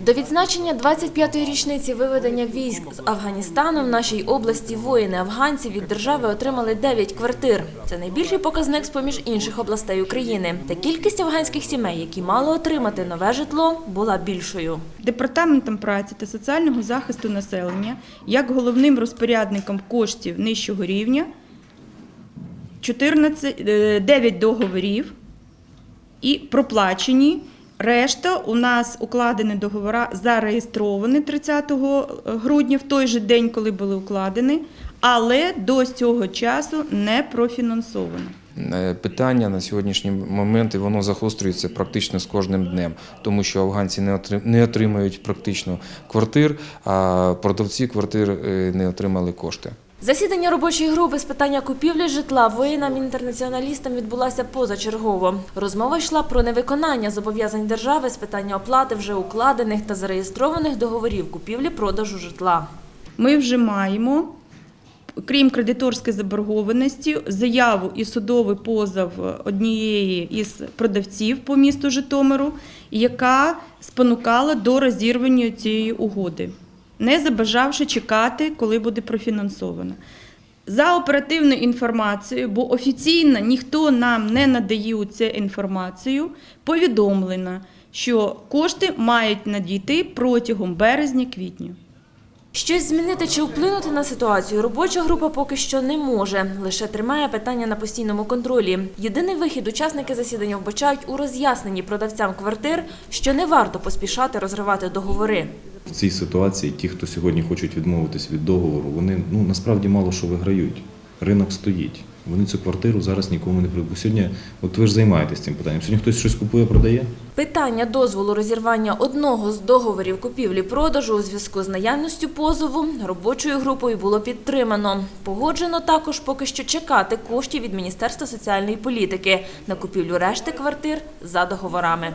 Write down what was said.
До відзначення 25-ї річниці виведення військ з Афганістану в нашій області воїни-афганці від держави отримали 9 квартир. Це найбільший показник з-поміж інших областей України. Та кількість афганських сімей, які мали отримати нове житло, була більшою. Департаментом праці та соціального захисту населення як головним розпорядником коштів нижчого рівня 14, е, 9 договорів і проплачені. Решта у нас укладені договори зареєстровані 30 грудня, в той же день, коли були укладені, але до цього часу не профінансовано. Е, Питання на сьогоднішній момент і воно загострюється практично з кожним днем, тому що афганці не отри- не отримують практично квартир, а продавці квартир е, не отримали кошти. Засідання робочої групи з питання купівлі житла воїнам-інтернаціоналістам відбулася позачергово. Розмова йшла про невиконання зобов'язань держави з питання оплати вже укладених та зареєстрованих договорів купівлі-продажу житла. Ми вже маємо, крім кредиторської заборгованості, заяву і судовий позов однієї із продавців по місту Житомиру, яка спонукала до розірвання цієї угоди, не забажавши чекати, коли буде профінансовано. За оперативною інформацією, бо офіційно ніхто нам не надає цю інформацію, повідомлено, що кошти мають надійти протягом березня-квітня. Щось змінити чи вплинути на ситуацію робоча група поки що не може. Лише тримає питання на постійному контролі. Єдиний вихід учасники засідання вбачають у роз'ясненні продавцям квартир, що не варто поспішати розривати договори. В цій ситуації ті, хто сьогодні хочуть відмовитись від договору, вони ну насправді мало що виграють. Ринок стоїть. Вони цю квартиру зараз нікому не прибуть. Сьогодні, от ви ж займаєтесь цим питанням. Сьогодні хтось щось купує, продає. Питання дозволу розірвання одного з договорів купівлі-продажу у зв'язку з наявністю позову робочою групою було підтримано. Погоджено також поки що чекати коштів від Міністерства соціальної політики на купівлю решти квартир за договорами.